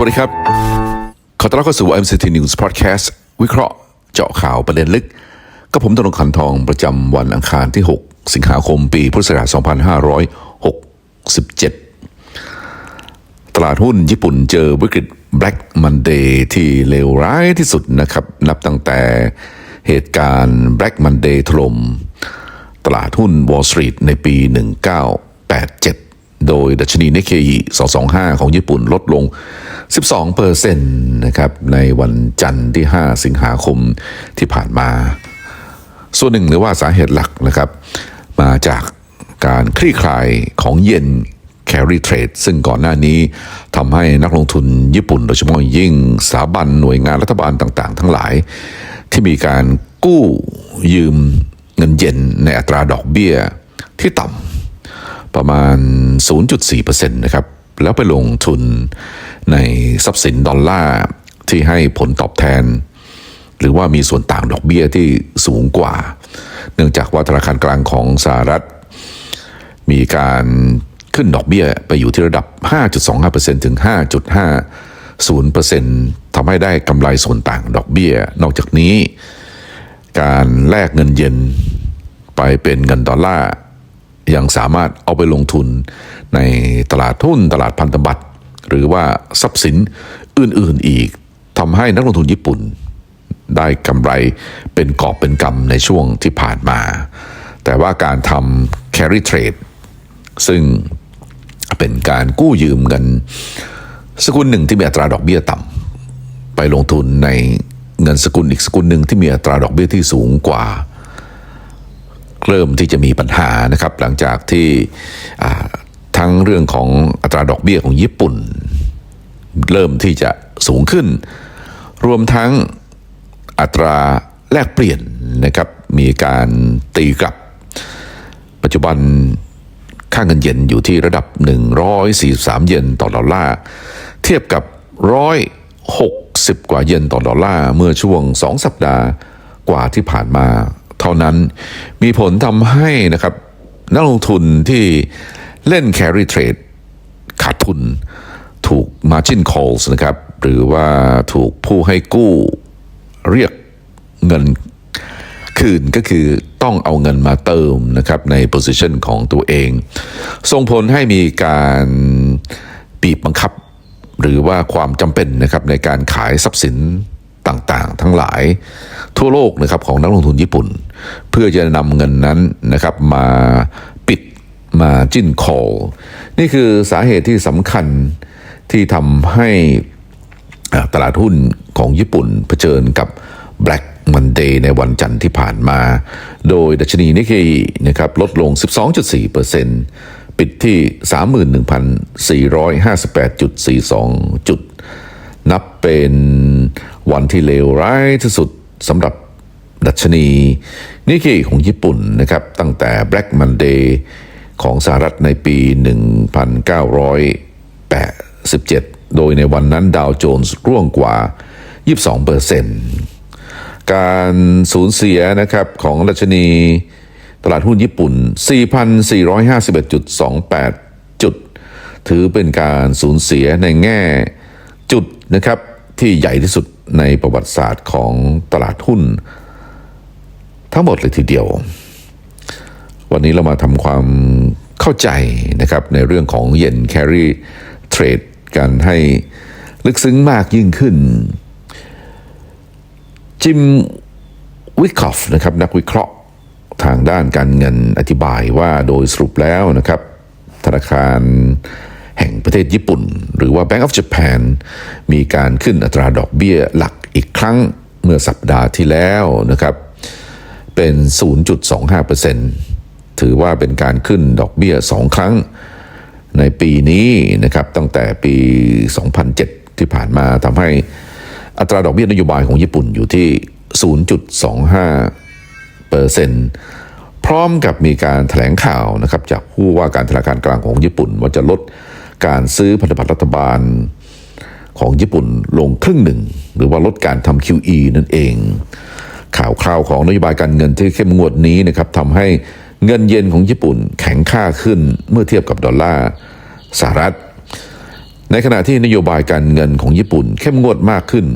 วัสดีครับ ขอต้อนรับเข้าสู่ MCT News Podcast วิเคราะห์เจาะข่าวประเด็นลึก กับผมตนงขันทองประจำวันอังคารที่ 6 สิงหาคมปีพุทธศักราช2567 ตลาดหุ้นญี่ปุ่นเจอวิกฤต Black Monday ที่เลวร้ายที่สุดนะครับ นับตั้งแต่เหตุการณ์ Black Monday ถล่มตลาดหุ้น Wall Street ในปี 1987โดยดัชนีเนเคอิ225 ของญี่ปุ่นลดลง 12เซนะครับในวันจันทร์ที่ 5 สิงหาคมที่ผ่านมา ส่วนหนึ่งหรือว่าสาเหตุหลักนะครับ มาจากการคลี่คลายของเยน carry trade ซึ่งก่อนหน้านี้ทำให้นักลงทุนญี่ปุ่นโดยเฉพาะอย่างยิ่งสถาบันหน่วยงานรัฐบาลต่างๆ ทั้งหลาย ที่มีการกู้ยืมเงินเยนในอัตราดอกเบี้ยที่ต่ำประมาณ 0.4%นะครับ แล้วไปลงทุนในทรัพย์สินดอลลาร์ที่ให้ผลตอบแทน หรือว่ามีส่วนต่างดอกเบี้ยที่สูงกว่า เนื่องจากว่าธนาคารกลางของสหรัฐ มีการขึ้นดอกเบี้ยไปอยู่ที่ระดับ 5.25%ถึง 5.50%ทำให้ได้กำไรส่วนต่างดอกเบี้ย นอกจากนี้ การแลกเงินเยนไปเป็นเงินดอลลาร์ ยังสามารถเอาไปลงทุนในตลาดทุนตลาดพันธบัตรหรือว่าทรัพย์สินอื่นๆอีกทำให้นักลงทุนญี่ปุ่น ได้กำไรเป็นกอบเป็นกำในช่วงที่ผ่านมา แต่ว่าการทำ carry trade ซึ่งเป็นการกู้ยืมเงินสกุลหนึ่งที่มีอัตราดอกเบี้ยต่ำไปลงทุนในเงินสกุลอีกสกุลหนึ่งที่มีอัตราดอกเบี้ยที่สูงกว่า เริ่มที่จะมีปัญหานะครับ หลังจากที่ทั้งเรื่องของอัตราดอกเบี้ยของญี่ปุ่น เริ่มที่จะสูงขึ้น รวมทั้งอัตราแลกเปลี่ยนนะครับมีการตีกลับ ปัจจุบันค่าเงินเยนอยู่ที่ระดับ 143 เยนต่อดอลลาร์เทียบกับ 160 กว่าเยนต่อดอลลาร์เมื่อช่วง 2 สัปดาห์กว่าที่ผ่านมา เท่านั้น มีผลทำให้นะครับนักลงทุนที่เล่น carry trade ขาดทุน ถูก margin calls นะครับ หรือว่าถูกผู้ให้กู้เรียกเงินคืนก็คือต้องเอาเงินมาเติมนะครับใน position ของตัวเอง ส่งผลให้มีการบีบบังคับ หรือว่าความจำเป็นนะครับในการขายทรัพย์สิน ต่างๆ ทั้งหลายทั่วโลกนะครับของนักลงทุนญี่ปุ่น เพื่อจะนำเงินนั้นนะครับมาปิดมาจิ้น call นี่คือสาเหตุที่สำคัญที่ทำให้ตลาดหุ้นของญี่ปุ่นเผชิญกับ Black Monday ในวันจันทร์ที่ผ่านมา โดยดัชนีนิกเกอินะครับลดลง 12.4%ปิดที่ 31,458.42 จุด นับเป็น วันที่เลวร้ายที่สุดสำหรับดัชนีนิกเกอิของญี่ปุ่นนะครับ ตั้งแต่ Black Monday ของสหรัฐในปี 1987 โดยในวันนั้นดาวโจนส์ร่วงกว่า 22เปอร์เซ็นต์การสูญเสียนะครับของดัชนีตลาดหุ้นญี่ปุ่น 4,451.28 จุด ถือเป็นการสูญเสียในแง่จุดนะครับที่ใหญ่ที่สุด ในประวัติศาสตร์ของตลาดหุ้น ทั้งหมดเลยทีเดียว วันนี้เรามาทำความเข้าใจนะครับในเรื่องของเย็น carry trade กันให้ลึกซึ้งมากยิ่งขึ้น จิมวิคอฟนะครับนักวิเคราะห์ทางด้านการเงินอธิบายว่าโดยสรุปแล้วนะครับ ธนาคาร แห่งประเทศญี่ปุ่น หรือว่า Bank of Japan มีการขึ้นอัตราดอกเบี้ยหลักอีกครั้งเมื่อสัปดาห์ที่แล้วนะครับ เป็น 0.25%ถือว่าเป็นการขึ้นดอกเบี้ย 2 ครั้งในปีนี้นะครับตั้งแต่ปี 2007 ที่ผ่านมาทำให้อัตราดอกเบี้ยนโยบายของญี่ปุ่นอยู่ที่ 0.25เปอร์เซ็นต์พร้อมกับมีการแถลงข่าวนะครับจากผู้ว่าการธนาคารกลางของญี่ปุ่นว่าจะลด การซื้อพันธบัตรรัฐบาลของญี่ปุ่นลงครึ่งหนึ่ง หรือว่าลดการทำ QE นั่นเอง ข่าวคราวของนโยบายการเงินที่เข้มงวดนี้นะครับทำให้เงินเยนของญี่ปุ่นแข็งค่าขึ้นเมื่อเทียบกับดอลลาร์สหรัฐ ในขณะที่นโยบายการเงินของญี่ปุ่นเข้มงวดมากขึ้น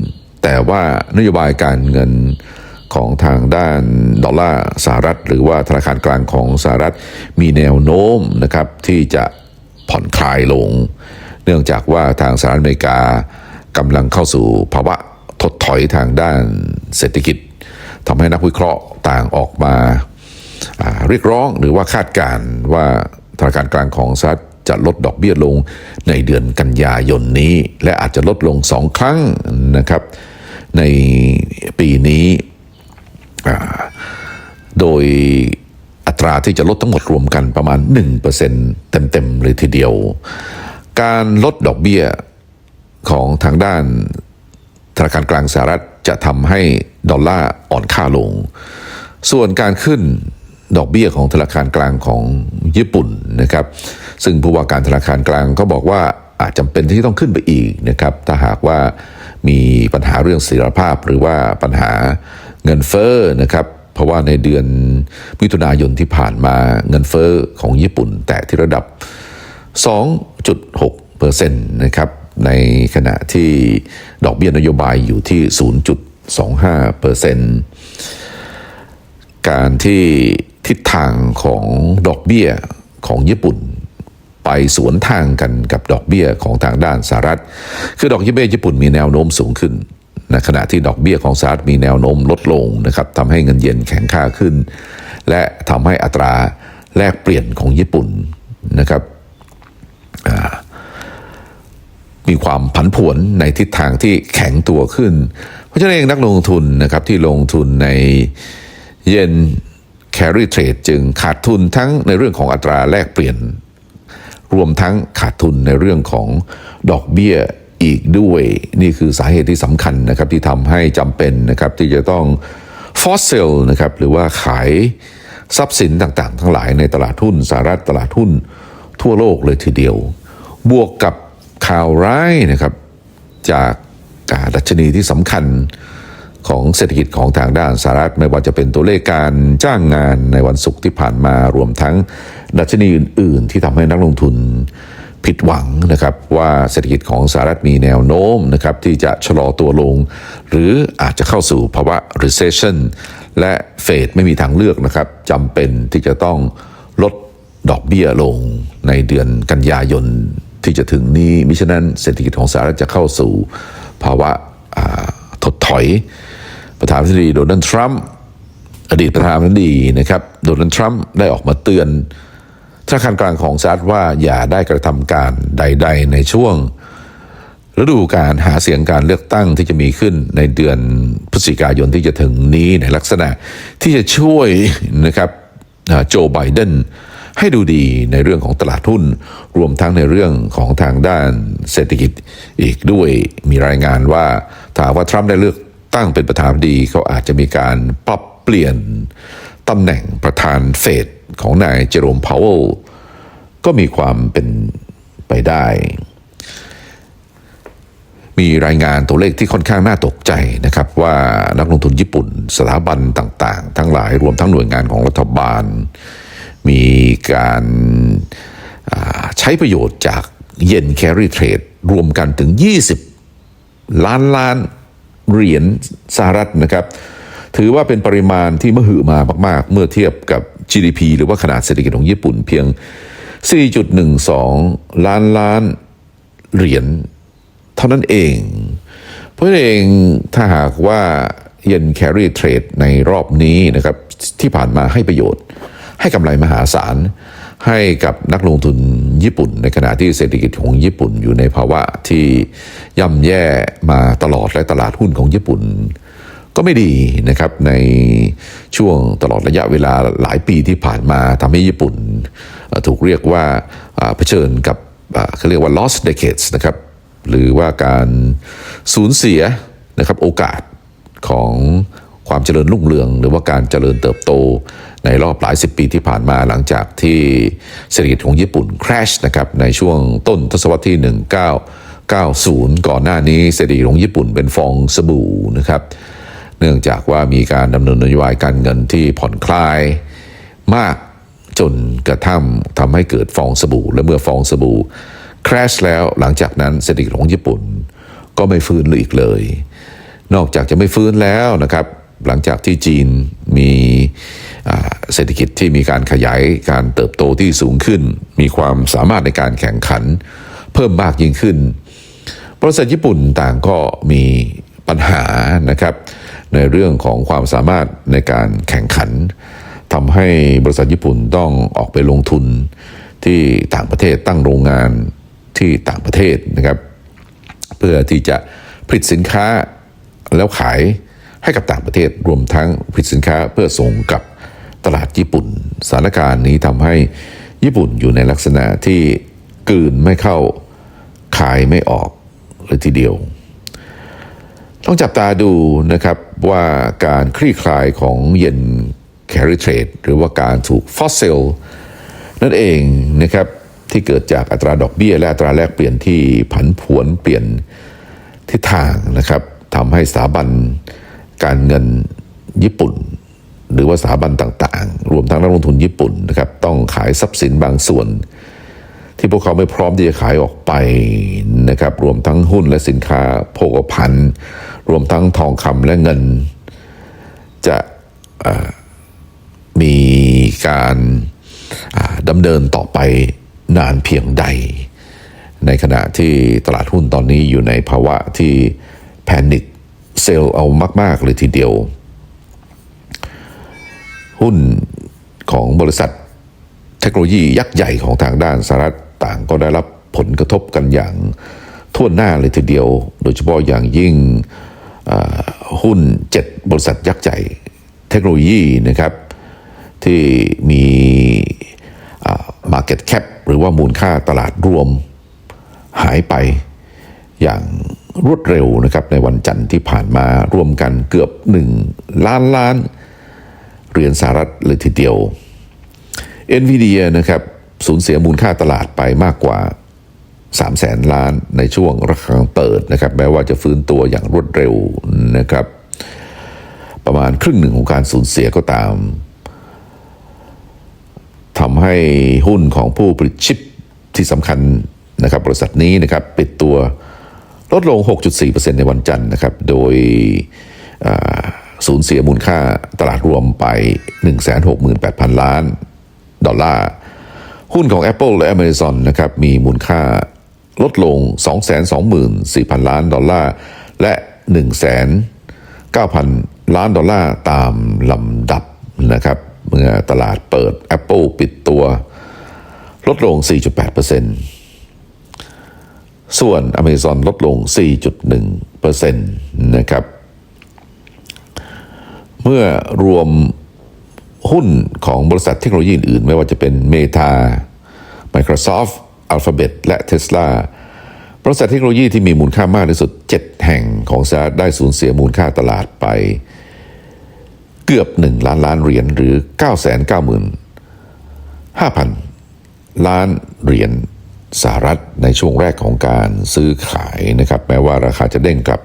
แต่ว่านโยบายการเงินของทางด้านดอลลาร์สหรัฐ หรือว่าธนาคารกลางของสหรัฐมีแนวโน้มนะครับที่จะ ผ่อนคลายลง เนื่องจากว่าทางสหรัฐอเมริกากำลังเข้าสู่ภาวะถดถอยทางด้านเศรษฐกิจทำให้นักวิเคราะห์ต่างออกมาเรียกร้องหรือว่าคาดการณ์ว่าธนาคารกลางของสหรัฐจะลดดอกเบี้ยลงในเดือนกันยายนนี้ และอาจจะลดลงสองครั้งนะครับ ในปีนี้ โดย อัตราที่จะลดทั้งหมดรวมกันประมาณ 1%เต็มๆเลยทีเดียว การลดดอกเบี้ยของทางด้านธนาคารกลางสหรัฐจะทำให้ดอลลาร์อ่อนค่าลง ส่วนการขึ้นดอกเบี้ยของธนาคารกลางของญี่ปุ่นนะครับ ซึ่งผู้ว่าการธนาคารกลางก็บอกว่าอาจจำเป็นที่ต้องขึ้นไปอีกนะครับ ถ้าหากว่ามีปัญหาเรื่องเสถียรภาพหรือว่าปัญหาเงินเฟ้อนะครับ เพราะว่าในเดือนมิถุนายนที่ผ่านมาเงินเฟ้อของญี่ปุ่นแตะที่ระดับ 2.6เปอร์เซ็นต์นะครับในขณะที่ดอกเบี้ยนโยบายอยู่ที่ 0.25เปอร์เซ็นต์การที่ทิศทางของดอกเบี้ยของญี่ปุ่น ไปสวนทางกันกับดอกเบี้ยของทางด้านสหรัฐ คือดอกเบี้ยญี่ปุ่นมีแนวโน้มสูงขึ้น ในขณะที่ดอกเบี้ยของสหรัฐมีแนวโน้มลดลงนะครับทำให้เงินเยนแข็งค่าขึ้น และทำให้อัตราแลกเปลี่ยนของญี่ปุ่นนะครับมีความผันผวนในทิศทางที่แข็งตัวขึ้น เพราะฉะนั้นเองนักลงทุนนะครับที่ลงทุนในเยน carry trade จึงขาดทุนทั้งในเรื่องของอัตราแลกเปลี่ยน รวมทั้งขาดทุนในเรื่องของดอกเบี้ย อีกด้วย นี่คือสาเหตุที่สำคัญนะครับที่ทำให้จำเป็นนะครับที่จะต้อง f o s s e l นะครับหรือว่าขายทรัพย์สินต่างๆ ทั้งหลายในตลาดหุ้นสหรัฐตลาดหุ้นทั่วโลกเลยทีเดียว บวกกับข่าวร้ายนะครับจากการดัชนีที่สำคัญของเศรษฐกิจของทางด้านสหรัฐไม่ว่าจะเป็นตัวเลขการจ้างงานในวันศุกร์ที่ผ่านมารวมทั้งดัชนีอื่น ๆ ที่ทำให้นักลงทุน ผิดหวังนะครับว่าเศรษฐกิจของสหรัฐมีแนวโน้มนะครับที่จะชะลอตัวลง หรืออาจจะเข้าสู่ภาวะ recession และเฟดไม่มีทางเลือกนะครับจำเป็นที่จะต้องลดดอกเบี้ยลงในเดือนกันยายนที่จะถึงนี้มิฉะนั้นเศรษฐกิจของสหรัฐจะเข้าสู่ภาวะถดถอย ประธานาธิบดีโดนัลด์ทรัมป์อดีตประธานาธิบดีนะครับโดนัลด์ทรัมป์ได้ออกมาเตือน ธนาคารกลางของสหรัฐว่าอย่าได้กระทำการใด ๆ ในช่วง ฤดูการหาเสียงการเลือกตั้งที่จะมีขึ้นในเดือนพฤศจิกายนที่จะถึงนี้ในลักษณะที่จะช่วยนะครับโจไบเดนให้ดูดีในเรื่องของตลาดหุ้น รวมทั้งในเรื่องของทางด้านเศรษฐกิจอีกด้วยมีรายงานว่าถ้าว่าทรัมป์ได้เลือกตั้งเป็นประธานาธิบดีเขาอาจจะมีการปรับเปลี่ยนตำแหน่งประธานเฟดของนายเจอโรมพาวเวล ก็มีความเป็นไปได้ มีรายงานตัวเลขที่ค่อนข้างน่าตกใจนะครับ ว่านักลงทุนญี่ปุ่น สถาบันต่าง ๆ ทั้งหลายรวมทั้งหน่วยงานของรัฐบาล มีการาใช้ประโยชน์จากเยน carry trade รวมกันถึง 20 ล้านล้านเหรียญสหรัฐนะครับ ถือว่าเป็นปริมาณที่มหึมามาก ๆ เมื่อเทียบกับ GDP หรือว่าขนาดเศรษฐกิจของญี่ปุ่นเพียง 4.12 ล้านล้านเหรียญเท่านั้นเอง เพราะเองถ้าหากว่าเยน carry trade ในรอบนี้นะครับที่ผ่านมาให้ประโยชน์ ให้กำไรมหาศาล ให้กับนักลงทุนญี่ปุ่น ในขณะที่เศรษฐกิจของญี่ปุ่นอยู่ในภาวะที่ย่ำแย่มาตลอดและตลาดหุ้นของญี่ปุ่น ก็ไม่ดีนะครับในช่วงตลอดระยะเวลาหลายปีที่ผ่านมาทำให้ญี่ปุ่น ถูกเรียกว่าเผชิญกับเขาเรียกว่า lost decades นะครับหรือว่าการสูญเสียนะครับโอกาสของความเจริญรุ่งเรือง หรือว่าการเจริญเติบโตในรอบหลายสิบปีที่ผ่านมาหลังจากที่เศรษฐกิจของญี่ปุ่น crash นะครับในช่วงต้นทศวรรษที่ 1990 ก่อนหน้านี้เศรษฐกิจของญี่ปุ่นเป็นฟองสบู่นะครับ เนื่องจากว่ามีการดำเนินนโยบายการเงินที่ผ่อนคลายมาก จนกระทั่งทำให้เกิดฟองสบู่ และเมื่อฟองสบู่ crash แล้วหลังจากนั้นเศรษฐกิจของญี่ปุ่น ก็ไม่ฟื้นเลยอีกเลย นอกจากจะไม่ฟื้นแล้วนะครับ หลังจากที่จีนมีเศรษฐกิจที่มีการขยายการเติบโตที่สูงขึ้น มีความสามารถในการแข่งขัน เพิ่มมากยิ่งขึ้น บริษัทญี่ปุ่นต่างก็มีปัญหานะครับ ในเรื่องของความสามารถในการแข่งขัน ทำให้บริษัทญี่ปุ่นต้องออกไปลงทุนที่ต่างประเทศตั้งโรงงานที่ต่างประเทศนะครับ เพื่อที่จะผลิตสินค้าแล้วขายให้กับต่างประเทศรวมทั้งผลิตสินค้าเพื่อส่งกับตลาดญี่ปุ่น สถานการณ์นี้ทำให้ญี่ปุ่นอยู่ในลักษณะที่กืนไม่เข้าขายไม่ออกเลยทีเดียว ต้องจับตาดูนะครับว่าการคลี่คลายของเย็น carry trade หรือว่าการถูกฟอสซิลนั่นเองนะครับที่เกิดจากอัตราดอกเบี้ย และอัตราแลกเปลี่ยนที่ผันผวนเปลี่ยนทิศทางนะครับทำให้สถาบันการเงินญี่ปุ่น หรือว่าสถาบันต่างๆ รวมทั้งนักลงทุนญี่ปุ่นนะครับต้องขายทรัพย์สินบางส่วน ที่พวกเขาไม่พร้อมที่จะขายออกไปนะครับรวมทั้งหุ้นและสินค้าโภคภัณฑ์ รวมทั้งทองคำและเงิน จะเอ่อ มีการดำเนินต่อไปนานเพียงใด ในขณะที่ตลาดหุ้นตอนนี้อยู่ในภาวะที่แพนิคเซลเอามาก ๆ เลยทีเดียว หุ้นของบริษัทเทคโนโลยียักษ์ใหญ่ของทางด้านสหรัฐต่างก็ได้รับผลกระทบกันอย่างทั่วหน้าเลยทีเดียว โดยเฉพาะอย่างยิ่งหุ้น 7 บริษัทยักษ์ใหญ่เทคโนโลยีนะครับ ที่มี Market Cap หรือว่ามูลค่าตลาดรวมหายไปอย่างรวดเร็วนะครับในวันจันทร์ที่ผ่านมารวมกันเกือบ 1 ล้านล้านเหรียญสหรัฐเลยทีเดียว NVIDIA นะครับสูญเสียมูลค่าตลาดไปมากกว่า3แสนล้านในช่วงระคังเปิดนะครับแม้ว่าจะฟื้นตัวอย่างรวดเร็วนะครับ ประมาณครึ่งหนึ่งของการสูญเสียก็ตาม ทำให้หุ้นของผู้ผลิตชิปที่สำคัญนะครับบริษัทนี้นะครับปิดตัวลดลง 6.4%ในวันจันทร์นะครับ โดยสูญเสียมูลค่าตลาดรวมไป 168,000 ล้าน ดอลลาร์ หุ้นของ Apple และ Amazon นะครับมีมูลค่าลดลง 224,000 ล้านดอลลาร์ และ 1,900,000 ล้านดอลลาร์ตามลำดับนะครับ เมื่อตลาดเปิด Apple ปิดตัว ลดลง 4.8%ส่วน Amazon ลดลง 4.1%นะครับ เมื่อรวมหุ้นของบริษัทเทคโนโลยีอื่นๆไม่ว่าจะเป็น Meta Microsoft Alphabet และ Tesla บริษัทเทคโนโลยีที่มีมูลค่ามากที่สุด 7 แห่งของสหรัฐได้สูญเสียมูลค่าตลาดไป เกือบ 1 ล้านล้านเหรียญหรือ 995,000 ล้านเหรียญสหรัฐในช่วงแรกของการซื้อขายนะครับแม้ว่าราคาจะเด้งกลับ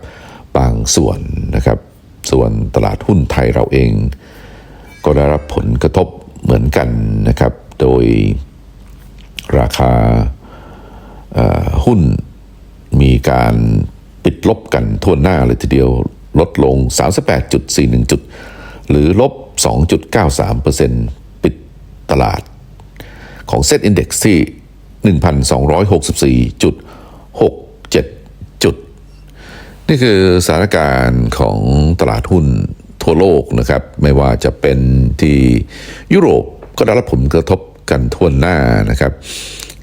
บางส่วนนะครับ ส่วนตลาดหุ้นไทยเราเอง ก็ได้รับผลกระทบเหมือนกันนะครับ โดยราคาหุ้นมีการปิดลบกันทั่วหน้าเลยทีเดียวลดลง 38.41จุด หรือลบ 2.93%ปิดตลาด ของเซตอินดี x ที่ 1,264.67 จุด นี่คือสถานการณ์ของตลาดหุ้นทั่วโลกนะครับ ไม่ว่าจะเป็นที่ยุโรปก็ได้รับผลกระทบกันทั่วหน้านะครับ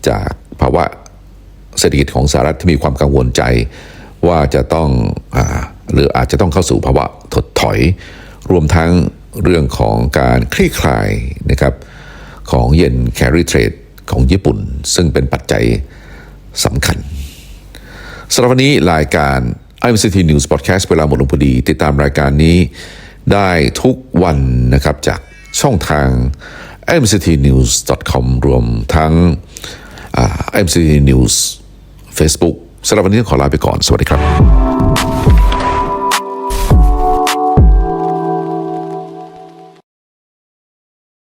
จากภาวะเศรษฐกิจของสหรัฐที่มีความกังวลใจว่าจะต้องอหรืออาจจะต้องเข้าสู่ภาวะถดถอย รวมทั้งเรื่องของการคลี่คลายนะครับของเยน carry trade ของญี่ปุ่น ซึ่งเป็นปัจจัยสำคัญสำหรับวันนี้รายการ IMCT News Podcast เวลาหมดลงพอดี ติดตามรายการนี้ได้ทุกวันนะครับจากช่องทาง imctnews.com รวมทั้ง IMCT News Facebook สำหรับวันนี้ขอลาไปก่อน สวัสดีครับ